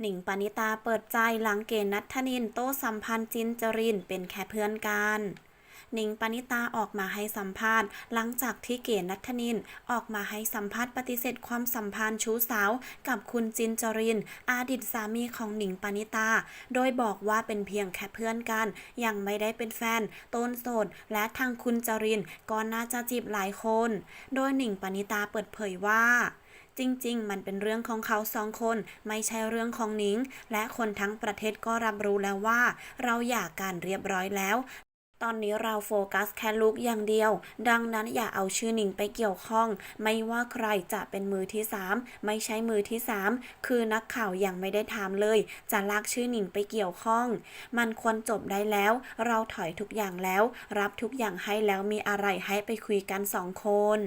หนิงปณิตาเปิดใจหลังเกณฑ์นัทธนินโต้สัมพันธ์จินจรินเป็นแค่เพื่อนกันหนิงปณิตาออกมาให้สัมภาษณ์ หลังจากที่เกณฑ์นัทธนินออกมาให้สัมภาษณ์ปฏิเสธความสัมพันธ์ชู้สาว กับคุณจินจริน อดีตสามีของหนิงปณิตา โดยบอกว่าเป็นเพียงแค่เพื่อนกัน ยังไม่ได้เป็นแฟนต้นโสด และทางคุณจรินก็น่าจะจีบหลายคน โดยหนิงปณิตาเปิดเผยว่า จริง ๆ มันเป็นเรื่องของเขาสองคน ไม่ใช่เรื่องของหนิงและคนทั้งประเทศก็รับรู้แล้วว่า เราหย่ากันเรียบร้อยแล้ว ตอนนี้เราโฟกัสแค่ลูกอย่างเดียว ดังนั้นอย่าเอาชื่อหนิงไปเกี่ยวข้อง ไม่ว่าใครจะเป็นมือที่สามไม่ใช่มือที่สามคือนักข่าวยังไม่ได้ถามเลย จะลากชื่อหนิงไปเกี่ยวข้อง มันควรจบได้แล้ว เราถอยทุกอย่างแล้ว รับทุกอย่างให้แล้วมีอะไรให้ไปคุยกันสองคน